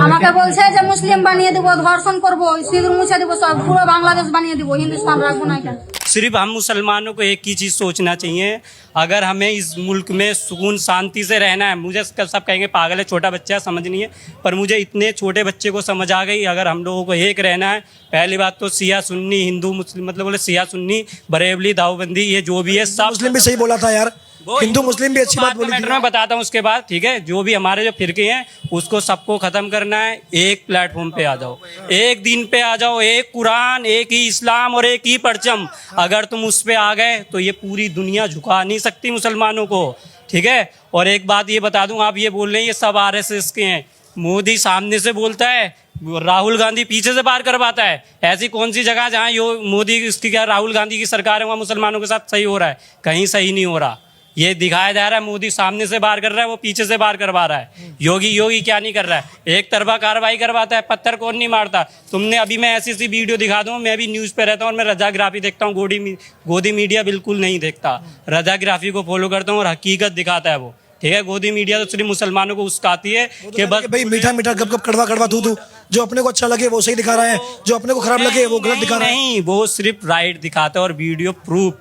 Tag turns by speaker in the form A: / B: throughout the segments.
A: আমাকে বলছে যে মুসলিম বানিয়ে দেবো ধর্ষণ করবো সিঁদুর মুছে দেবো সব পুরো বাংলাদেশ বানিয়ে দেবো হিন্দুস্তান রাখবো না এখানে
B: सिर्फ हम मुसलमानों को एक ही चीज़ सोचना चाहिए अगर हमें इस मुल्क में सुकून शांति से रहना है मुझे सब कहेंगे पागल है छोटा बच्चा है समझ नहीं है पर मुझे इतने छोटे बच्चे को समझ आ गई अगर हम लोगों को एक रहना है पहली बात तो सिया सुन्नी हिंदू मुस्लिम मतलब बोले सिया सुन्नी बरेवली दाऊबंदी ये जो भी है सब
C: मुस्लिम भी सही बोला था यार
B: वो
C: हिंदू मुस्लिम भी अच्छी बात बोली थी।
B: में बताता हूँ उसके बाद ठीक है? जो भी हमारे जो फिरके हैं उसको सबको खत्म करना है। एक प्लेटफॉर्म पे आ जाओ। एक दिन पे आ जाओ। एक कुरान एक ही इस्लाम और एक ही परचम। अगर तुम उस पे आ गए तो ये पूरी दुनिया झुका नहीं सकती मुसलमानों को। ठीक है? और एक बात ये बता दूँ आप ये बोल रहे हैं ये सब आरएसएस के हैं। मोदी सामने से बोलता है राहुल गांधी पीछे से पार करवाता है। ऐसी कौन सी जगह जहाँ यो मोदी इसकी क्या राहुल गांधी की सरकार है वहाँ मुसलमानों के साथ सही हो रहा है? कहीं सही नहीं हो रहा। ये दिखाया जा रहा है मोदी सामने से बाहर कर रहा है वो पीछे से बाहर करवा रहा है। योगी योगी क्या नहीं कर रहा है? एक तरफा कार्रवाई करवाता है पत्थर कौन नहीं मारता? तुमने अभी मैं ऐसी ऐसी वीडियो दिखा दूँ मैं भी न्यूज़ पे रहता हूँ और मैं रजाग्राफी देखता हूँ गोदी गोदी मीडिया बिल्कुल नहीं देखता। रजाग्राफी को फॉलो करता हूँ और हकीकत दिखाता है वो। ठीक है गोदी मीडिया तो सिर्फ़ मुसलमानों को उस्काती है कि बस
C: भाई मीठा मीठा गप गप कड़वा कड़वा तू तू जो अपने को अच्छा लगे वो सही दिखा रहा है जो अपने को खराब लगे वो गलत दिखा रहा है।
B: नहीं वो सिर्फ़ राइट दिखाता है और वीडियो प्रूफ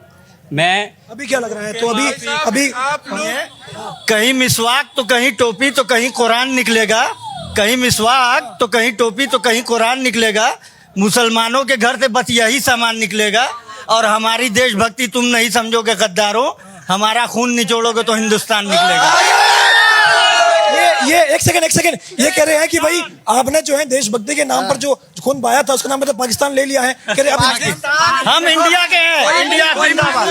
B: मैं
C: अभी क्या लग रहा है? तो अभी अभी
D: कहीं मिसवाक तो कहीं टोपी तो कहीं कुरान निकलेगा। कहीं मिसवाक तो कहीं टोपी तो कहीं कुरान निकलेगा। मुसलमानों के घर से बस यही सामान निकलेगा। और हमारी देशभक्ति तुम नहीं समझोगे गद्दारों। हमारा खून निचोड़ोगे तो हिंदुस्तान निकलेगा।
C: ये एक सेकंड एक सेकंड ये कह रहे हैं कि भाई आपने जो है देशभक्ति के नाम पर जो खून बहाया था उसका नाम मतलब पाकिस्तान ले लिया है। कह रहे आप
D: हम इंडिया के हैं। इंडिया जिंदाबाद।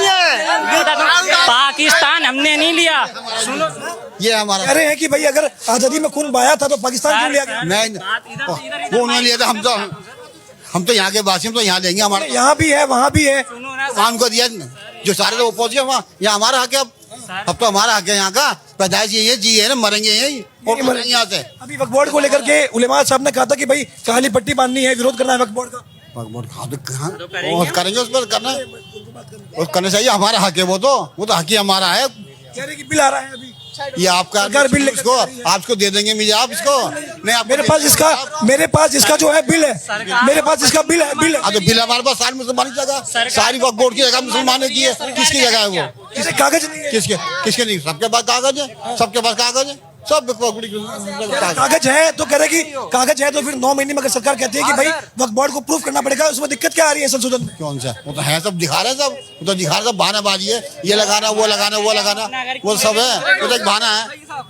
B: पाकिस्तान हमने नहीं लिया। सुनो
E: ये हमारा
C: कह रहे हैं कि भाई अगर आज़ादी में खून बहाया था तो पाकिस्तान क्यों लिया गया?
E: नहीं वो उन्होंने लिया था हम तो हम तो यहाँ के वासी हम तो यहाँ लेंगे हमारा
C: यहाँ भी है वहाँ भी है।
B: सुनो ना
E: को दिया जो सारे लोग पहुँच गए वहाँ यहाँ हमारा हक है अब तो हमारा हक है यहाँ का। पैदाइश यही है जी है ना मरेंगे यही। और मरेंगे। यहाँ से।
C: अभी वक्त बोर्ड को लेकर के उलेमा साहब ने कहा था कि भाई काली पट्टी बांधनी है विरोध करना है वक्त बोर्ड का।
E: तो करेंगे। उस पर करना है। वो करना चाहिए हमारा हक है वो तो। वो तो हक ही हमारा है।
C: कह रहे कि बिल आ रहा है अभी।
E: ये आपका
C: सरकार बिल
E: इसको
C: आपको
E: आप इसको दे देंगे मुझे आप इसको नहीं आप
C: मेरे पास इसका मेरे पास इसका जो है बिल है। मेरे पास इसका बिल है बिल
E: हाँ।
C: है
E: तो बिल हमारे पास सारी मुसलमानी जगह सारी वक्त बोर्ड की जगह मुसलमानों की है। किसकी जगह है वो?
C: किसके कागज़ नहीं
E: किसके किसके नहीं सबके पास कागज़ है। सबके पास कागज़ है? सब कागज़
C: कागज़ है तो कह रहे कि कागज़ है तो फिर नौ महीने में अगर सरकार कहती है कि भाई वक्त बोर्ड को प्रूफ करना पड़ेगा उसमें दिक्कत क्या आ रही है संशोधन में?
E: कौन सा? वो तो है सब दिखा रहे हैं सब। वो तो दिखा रहे हैं, सब बहानाबाजी है। ये लगाना वो लगाना वो लगाना। वो सब है। वो तो एक बहाना है।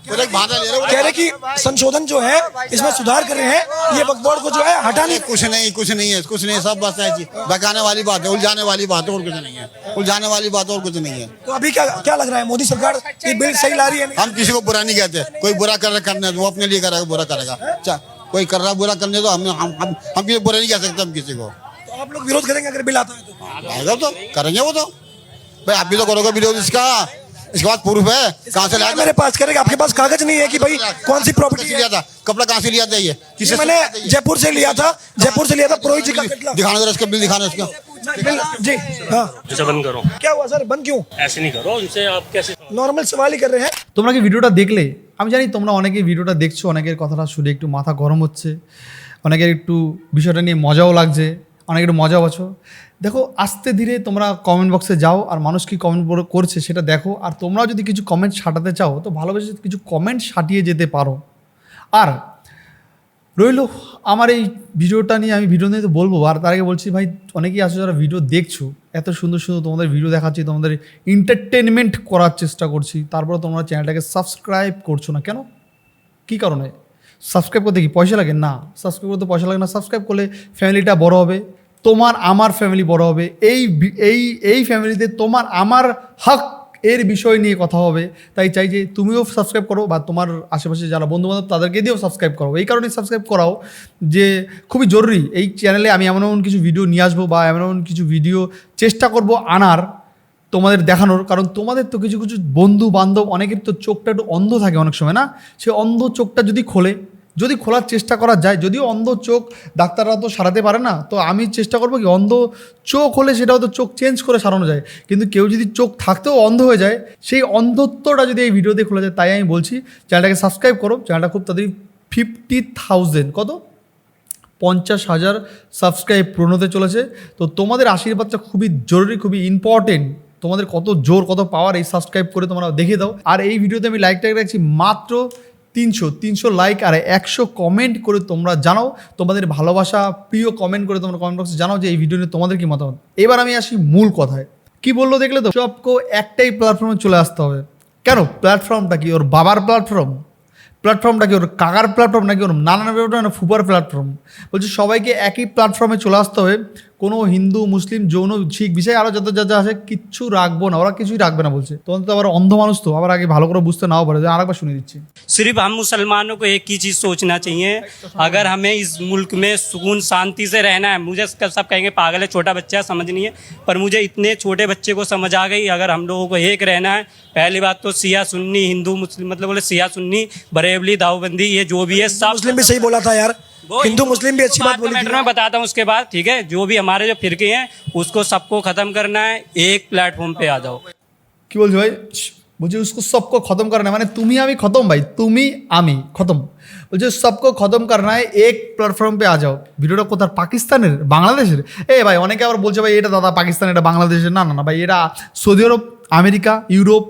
E: वो तो एक बहाना ले रहे
C: कह रहे कि संशोधन जो है इसमें सुधार कर रहे हैं। ये वक्त बोर्ड को जो है हटाने
E: कुछ नहीं कुछ नहीं है। कुछ नहीं है सब बस है बकाने वाली बात है उलझाने वाली बात है और कुछ नहीं है। उलझाने वाली बात और कुछ नहीं है।
C: तो अभी क्या क्या लग रहा है? मोदी सरकार ये बिल सही ला रही है?
E: हम किसी को बुरा नहीं कहते। कोई बुरा कर करने दो, वो अपने लिए करेगा बुरा करेगा चा कोई कर रहा बुरा करने दो हम हम हम हम किसी को बुरा नहीं कह सकते हम किसी को
C: तो आप लोग विरोध करेंगे अगर बिल आता है तो
E: आएगा तो करेंगे वो तो भाई आप भी तो करोगे विरोध इसका इसके बाद प्रूफ है कहाँ से लाया था?
C: मेरे पास करेगा आपके पास कागज नहीं है कि भाई कौन सी प्रॉपर्टी
E: कहाँ से लिया था कपड़ा कहाँ से लिया था ये किससे
C: मैंने
E: लिया था ये?
C: जयपुर से लिया था जयपुर से लिया था पुरोहित जी का कटला
E: दिखाना जरा इसका बिल दिखाना इसका
C: बिल जी हाँ
F: ऐसा बंद करो
C: क्या हुआ सर बंद क्यों
F: ऐसे नहीं करो उनसे आप कैसे
C: নর্মাল সওয়ালই कर रहे हैं
G: তোমরা কি ভিডিওটা দেখলে আমি জানি তোমরা অনেকে ভিডিওটা দেখছ, অনেকের কথাটা শুনে একটু মাথা গরম হচ্ছে, অনেকের একটু বিষয়টা নিয়ে মজাও লাগছে অনেক একটু মজাও আছো। দেখো, আস্তে ধীরে তোমরা কমেন্ট বক্সে যাও আর মানুষ কি কমেন্ট করছে সেটা দেখো। আর তোমরাও যদি কিছু কমেন্ট সাঁটাতে চাও, তো ভালোবেসে কিছু কমেন্ট সাটিয়ে যেতে পারো। আর রইল, আমার এই ভিডিওটা নিয়ে আমি ভিডিও নিয়ে তো বলব, আর তার আগে বলছি ভাই, অনেকেই আছো যারা ভিডিও দেখছ, এত সুন্দর সুন্দর তোমাদের ভিডিও দেখাচ্ছি, তোমাদের এন্টারটেনমেন্ট করার চেষ্টা করছি, তারপরে তোমরা চ্যানেলটাকে সাবস্ক্রাইব করছ না কেন? কী কারণে? সাবস্ক্রাইব করতে কি পয়সা লাগে? না সাবস্ক্রাইব করতে পয়সা লাগে না সাবস্ক্রাইব করলে ফ্যামিলিটা বড় হবে, তোমার আমার ফ্যামিলি বড় হবে, এই এই এই ফ্যামিলিতে তোমার আমার হক এর বিষয় নিয়ে কথা হবে। তাই চাই যে তুমিও সাবস্ক্রাইব করো বা তোমার আশেপাশে যারা বন্ধু বান্ধব তাদেরকে দিয়েও সাবস্ক্রাইব করো। এই কারণে সাবস্ক্রাইব করাও যে খুবই জরুরি। এই চ্যানেলে আমি এমন এমন কিছু ভিডিও নিয়ে আসব বা এমন এমন কিছু ভিডিও চেষ্টা করব আনার তোমাদের দেখানোর। কারণ তোমাদের তো কিছু কিছু বন্ধু বান্ধব অনেকের তো চোখটা একটু অন্ধ থাকে অনেক সময়, না? সে অন্ধ চোখটা যদি খোলে যদি খোলার চেষ্টা করা যায়, যদিও অন্ধ চোখ ডাক্তাররা তো সারাতে পারে না, তো আমি চেষ্টা করব কি অন্ধ চোখ হলে সেটাও তো চোখ চেঞ্জ করে সারানো যায়। কিন্তু কেউ যদি চোখ থাকতেও অন্ধ হয়ে যায়, সেই অন্ধত্বটা যদি এই ভিডিওতে খোলা যায়, তাই আমি বলছি, চ্যানেলটাকে সাবস্ক্রাইব করো, চ্যানেলটা খুব তাড়াতাড়ি ফিফটি থাউজেন্ড কত? পঞ্চাশ হাজার সাবস্ক্রাইব পূরণ হতে চলেছে। তো তোমাদের আশীর্বাদটা খুবই জরুরি, খুবই ইম্পর্টেন্ট তোমাদের কত জোর, কত পাওয়ার এই সাবস্ক্রাইব করে তোমরা দেখে দাও। আর এই ভিডিওতে আমি লাইক টাইক রাখছি মাত্র তিনশো তিনশো লাইক আর একশো কমেন্ট করে তোমরা জানাও। তোমাদের ভালোবাসা, প্রিয় কমেন্ট করে তোমরা কমেন্ট বক্সে জানাও যে এই ভিডিও নিয়ে তোমাদের কি মতামত। এবার আমি আসি মূল কথায়। কি বলল দেখলে তো? সবকো একটাই প্ল্যাটফর্মে চলে আসতে হবে। কেন? প্ল্যাটফর্মটা কি ওর বাবার প্ল্যাটফর্ম প্ল্যাটফর্মটা কি ওর কাকার প্ল্যাটফর্ম নাকি ওর নানান ফুপার প্ল্যাটফর্ম বলছি সবাইকে একই প্ল্যাটফর্মে চলে আসতে হবে। কোনো হিন্দু মুসলিম যৌন শিখ বিষয় আরও যত যা যা আছে কিচ্ছু রাখবো না ওরা কিছুই রাখবে না বলছে তখন তো আবার অন্ধ মানুষ তো আবার আগে ভালো করে বুঝতে নাও পারে আরেকবার শুনে দিচ্ছি
B: सिर्फ हम मुसलमानों को एक ही चीज़ सोचना चाहिए अगर हमें इस मुल्क में सुकून शांति से रहना है मुझे सब कहेंगे पागल है छोटा बच्चा है समझ नहीं है पर मुझे इतने छोटे बच्चे को समझ आ गई अगर हम लोगों को एक रहना है पहली बात तो सिया सुन्नी हिंदू मुस्लिम मतलब बोले सिया सुन्नी बरेवली दाऊबंदी ये जो भी है सब
C: मुस्लिम भी सही बोला था यार
B: वो
C: हिंदू मुस्लिम भी अच्छी बात बोली
B: मैटर
C: थी
B: मैं बताता हूँ उसके बाद ठीक है जो भी हमारे जो फिरके हैं उसको सबको ख़त्म करना है एक प्लेटफॉर्म पे आ जाओ
G: কি বলছো ভাই বলছি উসকো সবকো খতম করনা মানে তুমি আমি খতম ভাই তুমি আমি খতম বলছে সবকো খতম করনা হয় এক প্ল্যাটফর্ম পে আ যাও ভিডিওটা কোথার পাকিস্তানের বাংলাদেশের এ ভাই অনেকে আবার বলছে ভাই এটা দাদা পাকিস্তান এটা বাংলাদেশের না না না ভাই এটা সৌদি আরব আমেরিকা ইউরোপ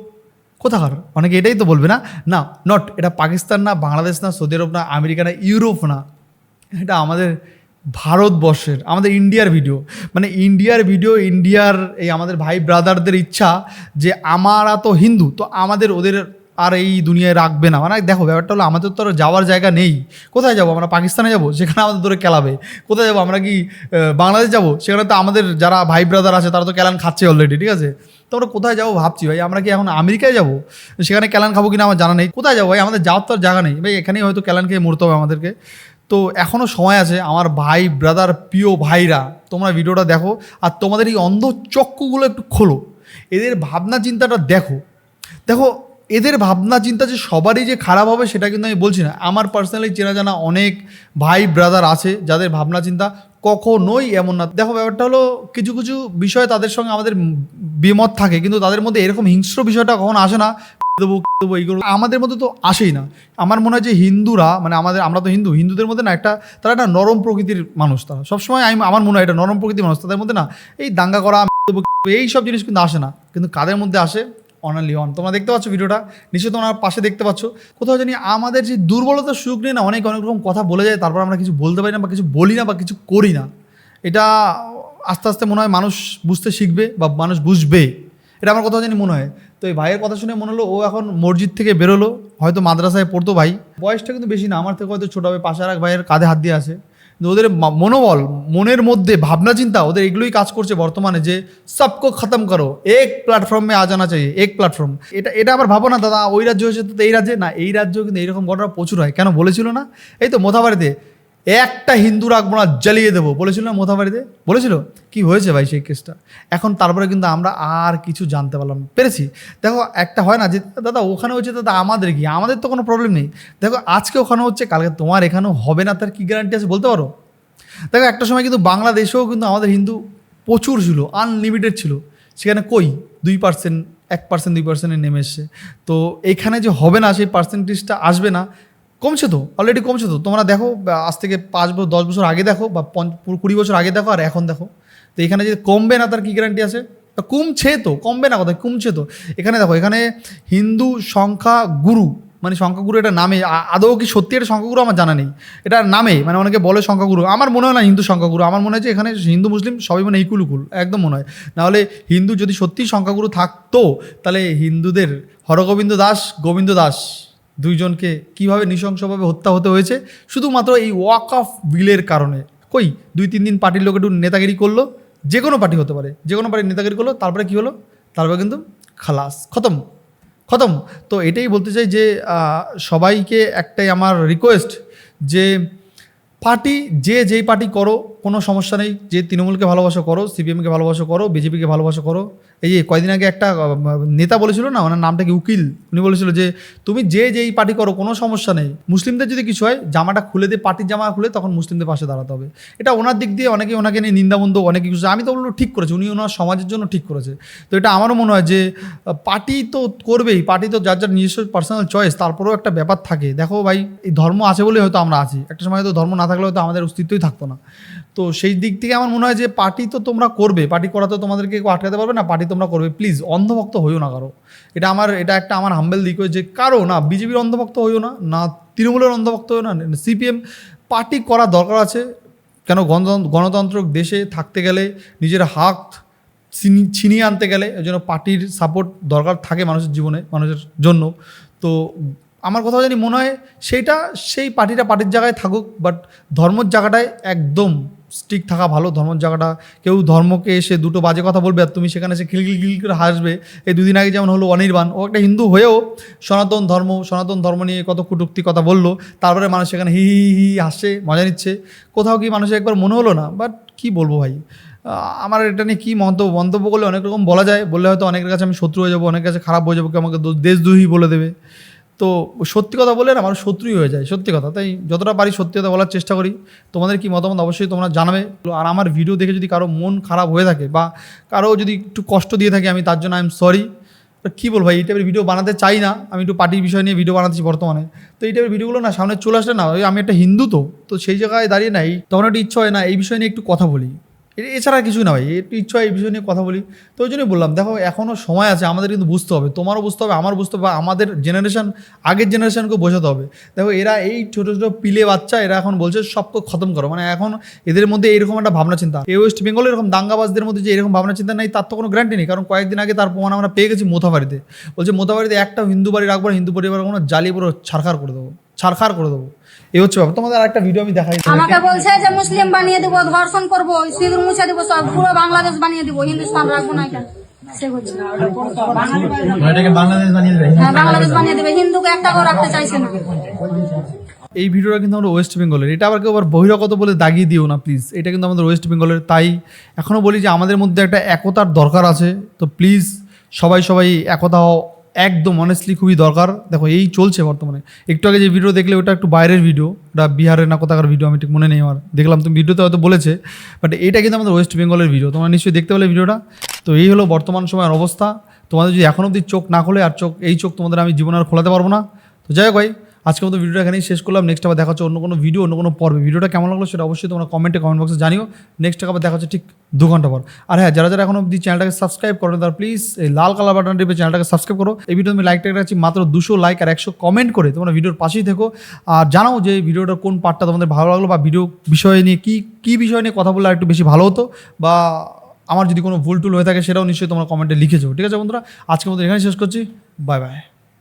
G: কোথাকার অনেকে এটাই তো বলবে না না নট এটা পাকিস্তান না বাংলাদেশ না সৌদি আরব না আমেরিকা না ইউরোপ না এটা আমাদের ভারতবর্ষের, আমাদের ইন্ডিয়ার ভিডিও মানে ইন্ডিয়ার ভিডিও ইন্ডিয়ার এই আমাদের ভাই ব্রাদারদের ইচ্ছা যে আমারা তো হিন্দু, তো আমাদের ওদের আর এই দুনিয়ায় রাখবে না। মানে দেখো, ব্যাপারটা হলো আমাদের তো আর যাওয়ার জায়গা নেই। কোথায় যাব? আমরা পাকিস্তানে যাব? সেখানে আমাদের ধরে কেলাবে। কোথায় যাব? আমরা কি বাংলাদেশ যাব? সেখানে তো আমাদের যারা ভাই ব্রাদার আছে, তারা তো ক্যালান খাচ্ছে অলরেডি ঠিক আছে? তো আমরা কোথায় যাব ভাবছি ভাই? আমরা কি এখন আমেরিকায় যাব? সেখানে ক্যালান খাব কিনা আমার জানা নেই। কোথায় যাব ভাই? আমাদের যাওয়ার তো আর জায়গা নেই। ভাই, এখানেই হয়তো ক্যালান খেয়ে মরতে হবে আমাদেরকে। তো এখনও সময় আছে আমার ভাই ব্রাদার প্রিয় ভাইরা, তোমরা ভিডিওটা দেখো আর তোমাদের এই অন্ধ চক্ষুগুলো একটু খোলো। এদের ভাবনা চিন্তাটা দেখো। দেখো, এদের ভাবনা চিন্তা যে সবারই যে খারাপ হবে সেটা কিন্তু আমি বলছি না। আমার পার্সোনালি চেনা জানা অনেক ভাই ব্রাদার আছে যাদের ভাবনা চিন্তা কখনোই এমন না। দেখো, ব্যাপারটা হলো কিছু কিছু বিষয়ে তাদের সঙ্গে আমাদের বিমত থাকে, কিন্তু তাদের মধ্যে এরকম হিংস্র বিষয়টা কখনো আসে না। দেবো দেবো এইগুলো আমাদের মধ্যে তো আসেই না। আমার মনে হয় যে হিন্দুরা মানে আমাদের, আমরা তো হিন্দু, হিন্দুদের মধ্যে না একটা, তারা একটা নরম প্রকৃতির মানুষ তারা। সবসময় আমি, আমার মনে হয় এটা নরম প্রকৃতির মানুষ। তাদের মধ্যে না, এই দাঙ্গা করা এই সব জিনিস কিন্তু আসে না। কিন্তু কাদের মধ্যে আসে? অনালি অন তোমরা দেখতে পাচ্ছ ভিডিওটা? নিশ্চয়ই তোমার পাশে দেখতে পাচ্ছ। কোথাও জানি আমাদের যে দুর্বলতার সুখ নিয়ে না অনেক অনেক রকম কথা বলে যায়, তারপর আমরা কিছু বলতে পারি না বা কিছু বলি না বা কিছু করি না। এটা আস্তে আস্তে মনে হয় মানুষ বুঝতে শিখবে বা মানুষ বুঝবে। এটা আমার কোথাও জানি মনে হয়। তো এই ভাইয়ের কথা শুনে মনে হলো ও এখন মসজিদ থেকে বেরোলো। হয়তো মাদ্রাসায় পড়তো ভাই। বয়সটা কিন্তু বেশি না, আমার থেকে হয়তো ছোটো হবে। পাশে আর এক ভাইয়ের কাঁধে হাত দিয়ে আসে ওদের মনোবল, মনের মধ্যে ভাবনা, চিন্তা, ওদের এগুলোই কাজ করছে বর্তমানে যে সবকো খতম করো। এক প্ল্যাটফর্মে আ জানা চাই, এক প্ল্যাটফর্ম এটা এটা আবার ভাবো না, দাদা, ওই রাজ্য হয়েছে তো এই রাজ্যে? না, এই রাজ্য কিন্তু এইরকম ঘটনা প্রচুর হয়। কেন বলেছিল না? এই তো মোথাবাড়িতে একটা হিন্দু রাখব না, জ্বালিয়ে দেবো। বলেছিল না মোথাবাড়িতে বলেছিল? কি হয়েছে ভাই সেই কেসটা? এখন তারপরে কিন্তু আমরা আর কিছু জানতে পারলাম। পেরেছি? দেখো, একটা হয় না যে, দাদা, ওখানে হচ্ছে, দাদা, আমাদের কি? আমাদের তো কোনো প্রবলেম নেই। দেখো, আজকে ওখানে হচ্ছে, কালকে তোমার এখানেও হবে না, তার কী গ্যারান্টি আছে বলতে পারো? দেখো, একটা সময় কিন্তু বাংলাদেশেও কিন্তু আমাদের হিন্দু প্রচুর ছিল আনলিমিটেড ছিল। সেখানে কই? দুই পার্সেন্ট এক পার্সেন্ট দুই পার্সেন্টে নেমে এসছে। তো এখানে যে হবে না, সেই পার্সেন্টেজটা আসবে না। কমছে তো অলরেডি কমছে তো। তোমরা দেখো আজ থেকে পাঁচ বছর, দশ বছর আগে দেখো, বা কুড়ি বছর আগে দেখো, আর এখন দেখো। তো এখানে যে কমবে না, তার কী গ্যারান্টি আছে? কমছে তো, কমবে না কথা, কমছে তো। এখানে দেখো, এখানে হিন্দু সংখ্যা গুরু মানে সংখ্যাগুরু এটা নামে আদৌ কি সত্যি এটা সংখ্যাগুরু আমার জানা নেই। এটা নামে মানে অনেকে বলে সংখ্যাগুরু আমার মনে হয় না হিন্দু সংখ্যাগুরু আমার মনে হয় যে এখানে হিন্দু, মুসলিম সবই মানে ইকুল উকুল একদম মনে হয়। নাহলে হিন্দু যদি সত্যি সংখ্যাগুরু থাকতো, তাহলে হিন্দুদের হরগোবিন্দ দাস, গোবিন্দ দাস। দুইজনকে কীভাবে নৃশংসভাবে হত্যা হতে হয়েছে, শুধুমাত্র এই ওয়াক অফ বিলের কারণে। কই, দুই, তিন দিন পার্টির লোক একটু নেতাগিরি করল, যে কোনো পার্টি হতে পারে, যে কোনো পার্টি নেতাগিরি করল, তারপরে কি হলো? তারপরে কিন্তু খালাস, খতম খতম। তো এটাই বলতে চাই যে সবাইকে একটাই আমার রিকোয়েস্ট যে, পার্টি, যে যেই পার্টি করো, কোনো সমস্যা নেই। যে তৃণমূলকে ভালোবাসা করো, সিপিএমকে ভালোবাসা করো, বিজেপিকে ভালোবাসা করো এই যে কয়দিন আগে একটা নেতা বলেছিল না, ওনার নামটা কি উকিল? উনি বলেছিল যে, তুমি যে যেই পার্টি করো, কোনো সমস্যা নেই। মুসলিমদের যদি কিছু হয়, জামাটা খুলে দিয়ে, পার্টির জামা খুলে তখন মুসলিমদের পাশে দাঁড়াতে হবে। এটা ওনার দিক দিয়ে অনেকে ওনাকে নিয়ে নিন্দাবন্ধ অনেক কিছু, আমি তো বলল ঠিক করেছে। উনি ওনার সমাজের জন্য ঠিক করেছে। তো এটা আমারও মনে হয় যে, পার্টি তো করবেই, পার্টি তো যার যার নিজস্ব পার্সোনাল চয়েস তারপরেও একটা ব্যাপার থাকে। দেখো ভাই, এই ধর্ম আছে বলে হয়তো আমরা আছি। একটা সময় হয়তো ধর্ম না থাকলে হয়তো আমাদের অস্তিত্বই থাকতো না। তো সেই দিক থেকে আমার মনে হয় যে, পার্টি তো তোমরা করবে, পার্টি করা তো তোমাদেরকে কেউ আটকাতে পারবে না, পার্টি তোমরা করবে প্লিজ অন্ধভক্ত হইও না কারও। এটা আমার, এটা একটা আমার হাম্বেল দিক যে কারও না, বিজেপির অন্ধভক্ত হইও না না তৃণমূলের অন্ধভক্ত হইও না সিপিএম পার্টি করা দরকার আছে। কেন গণতন্ত্র দেশে থাকতে গেলে, নিজের হাত ছিনি- ছিনিয়ে আনতে গেলে ওই জন্য পার্টির সাপোর্ট দরকার থাকে মানুষের জীবনে, মানুষের জন্য। তো আমার কথা জানি মনে হয় সেইটা সেই পার্টিটা পার্টির জায়গায় থাকুক বাট ধর্মর জায়গাটায় একদম স্ট্রিক থাকা ভালো ধর্মের জায়গাটা কেউ ধর্মকে এসে দুটো বাজে কথা বলবে আর তুমি সেখানে এসে খিলখিল খিল করে হাসবে। এই দুদিন আগে যেমন হলো অনির্বাণ, ও একটা হিন্দু হয়েও সনাতন ধর্ম সনাতন ধর্ম নিয়ে কত কটুক্তি কথা বলল। তারপরে মানুষ সেখানে হি হি হি হাসছে, মজা নিচ্ছে। কোথাও কি মানুষের একবার মনে হলো না? বাট কি বলব ভাই? আমার এটা নিয়ে কী মন্তব্য মন্তব্য করলে অনেক রকম বলা যায়। বললে হয়তো অনেকের কাছে আমি শত্রু হয়ে যাব, অনেকের কাছে খারাপ হয়ে যাব, কেউ আমাকে দেশদ্রোহী বলে দেবে। তো সত্যি কথা বললে না আমার শত্রুই হয়ে যায়, সত্যি কথা। তাই যতটা পারি সত্যি কথা বলার চেষ্টা করি। তোমাদের কি মতামত? অবশ্যই তোমরা জানাবে। আর আমার ভিডিও দেখে যদি কারও মন খারাপ হয়ে থাকে বা কারও যদি একটু কষ্ট দিয়ে থাকে, আমি তার জন্য আই এম সরি কী বলব ভাই, এই টাইপের ভিডিও বানাতে চাই না। আমি একটু পার্টির বিষয় নিয়ে ভিডিও বানাচ্ছি বর্তমানে। তো এই টাইপের ভিডিওগুলো না, সামনে চলে আসলে না আমি একটা হিন্দু তো তো সেই জায়গায় দাঁড়িয়ে নাই তখন একটু ইচ্ছা হয় না, এই বিষয় নিয়ে একটু কথা বলি। এছাড়া কিছু না ভাই, একটু ইচ্ছা, এই বিষয় নিয়ে কথা বলি। তো ওই জন্যই বললাম, দেখো এখনও সময় আছে, আমাদের কিন্তু বুঝতে হবে, তোমারও বুঝতে হবে আমার বুঝতে হবে, বা আমাদের জেনারেশান আগের জেনারেশনকে বোঝাতে হবে। দেখো, এরা এই ছোটো ছোটো পিলে বাচ্চা, এরা এখন বলছে সবকে খতম করো মানে এখন এদের মধ্যে এরকম একটা ভাবনা চিন্তা। এই ওয়েস্ট বেঙ্গল এরকম দাঙ্গাবাজদের মধ্যে যে এরকম ভাবনা চিন্তা নেই, তার তো কোনো গ্যারান্টি নেই, কারণ কয়েকদিন আগে তার প্রমাণ আমরা পেয়ে গেছি মোথাবাড়িতে। বলছে, মোথাবাড়িতে একটা হিন্দু বাড়ি রাখব হিন্দু পরিবার কোনো জ্বালিয়ে পুরো ছারখার করে দেবো। ছারখার করে দেবো। এই হচ্ছে ব্যাপার। তোমাদের আরেকটা ভিডিও আমি দেখাই।
A: আমাকে বলছে যে মুসলিম বানিয়ে দেবো ধর্ষণ করব সিঁদুর মুছে দেবো সব পুরো বাংলাদেশ বানিয়ে দেবো হিন্দুস্তান রাখব না এটা। সে হচ্ছে
G: এটাকে বাংলাদেশ বানিয়ে দেবে
A: হ্যাঁ বাংলাদেশ বানিয়ে দেবে হিন্দুকে একটা করে রাখতে চাইছে না।
G: এই ভিডিওটা কিন্তু আমরা ওয়েস্ট বেঙ্গলের এটা আবার কেউ আবার বহিরাগত বলে দাগিয়ে দিও না প্লিজ এটা কিন্তু আমাদের ওয়েস্ট বেঙ্গলের তাই এখনও বলি যে আমাদের মধ্যে একটা একতার দরকার আছে। তো প্লিজ সবাই সবাই একতা হও। একদম অনেস্টলি খুবই দরকার। দেখো, এই চলছে বর্তমানে। একটু আগে যে ভিডিও দেখলে, ওটা একটু বাইরের ভিডিও ওটা বিহারের না কোথাকার ভিডিও আমি ঠিক মনে নেই আমার। দেখলাম তুমি ভিডিওতে হয়তো বলেছে বাট এটা কিন্তু আমাদের ওয়েস্ট বেঙ্গলের ভিডিও তোমার নিশ্চয়ই দেখতে পেলে ভিডিওটা তো এই হলো বর্তমান সময়ের অবস্থা। তোমাদের যদি এখন অবধি চোখ না খোলে, আর চোখ, এই চোখ তোমাদের আমি জীবনে আর খোলাতে পারব না। তো যাই হোক ভাই আজকের মতো ভিডিওটা এখানেই শেষ করলাম। নেক্সট আবার দেখা হচ্ছে অন্য কোনো ভিডিও অন্য কোনো পর্বে। ভিডিওটা কেমন লাগল সেটা অবশ্যই তোমরা কমেন্টে কমেন্ট বক্সে জানিও। নেক্সট আবার দেখা হচ্ছে ঠিক দু ঘণ্টা পর। আর হ্যাঁ যারা যারা এখন অব্দি চ্যানেলটাকে সাবস্ক্রাইব করো তারা প্লিজ এই লাল কালার বাটন টিপে চ্যানেলটাকে সাবস্ক্রাইব করো। এই ভিডিও তুমি লাইক রাখছি মাত্র দুশো লাইক আর একশো কমেন্ট করে। তোমরা ভিডিওর পাশেই থেকো। আর জানাও যে ভিডিওটার কোন পার্টটা তোমাদের ভালো লাগল বা ভিডিও বিষয় নিয়ে কী কী বিষয় নিয়ে কথা বললে আর একটু বেশি ভালো হতো বা আমার যদি কোনো ভুল টুল হয়ে থাকে সেটাও নিশ্চয়ই তোমরা কমেন্টে লিখেছো ঠিক আছে বন্ধুরা? আজকে মতো এখানে শেষ করছি। Bye bye